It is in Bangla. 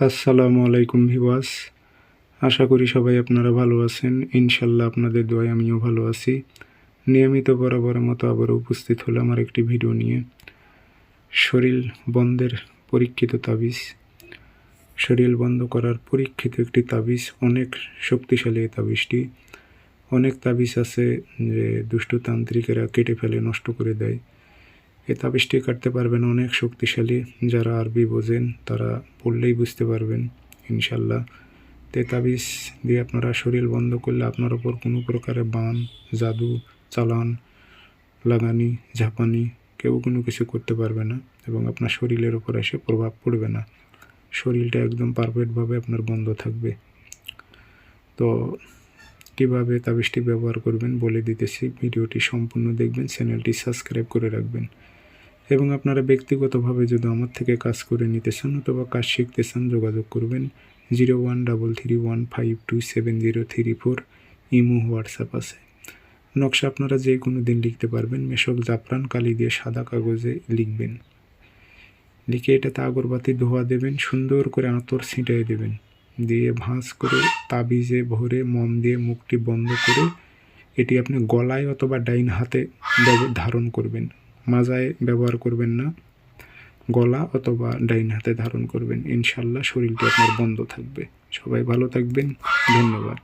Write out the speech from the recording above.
আসসালামু আলাইকুম ভিওয়াস আশা করি সবাই আপনারা ভালো আছেন। ইনশাল্লাহ আপনাদের দোয়ায় আমিও ভালো আছি। নিয়মিত বরাবরের মতো আবারও উপস্থিত হলাম আর একটি ভিডিও নিয়ে। শরীর বন্ধের পরীক্ষিত তাবিজ। শরীর বন্ধ করার পরীক্ষিত একটি তাবিজ, অনেক শক্তিশালী এই তাবিজটি। অনেক তাবিজ আছে যে দুষ্টু তান্ত্রিকেরা কেটে ফেলে, নষ্ট করে দেয়। এই কাটতে পারবেন অনেক শক্তিশালী যারা আরবি বোঝেন, তারা পড়লেই বুঝতে পারবেন, ইনশাল্লাহ। তে তাবিজ দিয়ে আপনারা শরীর বন্ধ করলে আপনার ওপর কোনো প্রকারের বান, জাদু, চালান, লাগানি, ঝাঁপানি, কেউ কোনো কিছু করতে পারবে না এবং আপনার শরীরের ওপর এসে প্রভাব পড়বে না। শরীরটা একদম পারফেক্টভাবে আপনার বন্ধ থাকবে। তো কীভাবে তাবিজটি ব্যবহার করবেন বলে দিতেছি, ভিডিওটি সম্পূর্ণ দেখবেন, চ্যানেলটি সাবস্ক্রাইব করে রাখবেন। এবং আপনারা ব্যক্তিগতভাবে যদি আমার থেকে কাজ করে নিতে চান অথবা কাজ শিখতে চান, যোগাযোগ করবেন zero one double three one five two seven zero three four. Imo, WhatsApp আছে। নকশা আপনারা যে কোনো দিন লিখতে পারবেন। মেশক জাফরান, কালি দিয়ে সাদা কাগজে লিখবেন। লিখে এটাতে আগরবাতি, ধোয়া দেবেন, সুন্দর করে আঁতর ছিটাই দেবেন। দিয়ে ভাঁজ করে তাবিজে ভরে মম দিয়ে মুখটি বন্ধ করে এটি আপনি গলায় অথবা ডাইন হাতে ধারণ করবেন। মাজায় ব্যবহার করবেন না। গলা অথবা ডাইন হাতে ধারণ করবেন। ইনশাল্লাহ শরীরটি আপনার বন্ধ থাকবে। সবাই ভালো থাকবেন। ধন্যবাদ।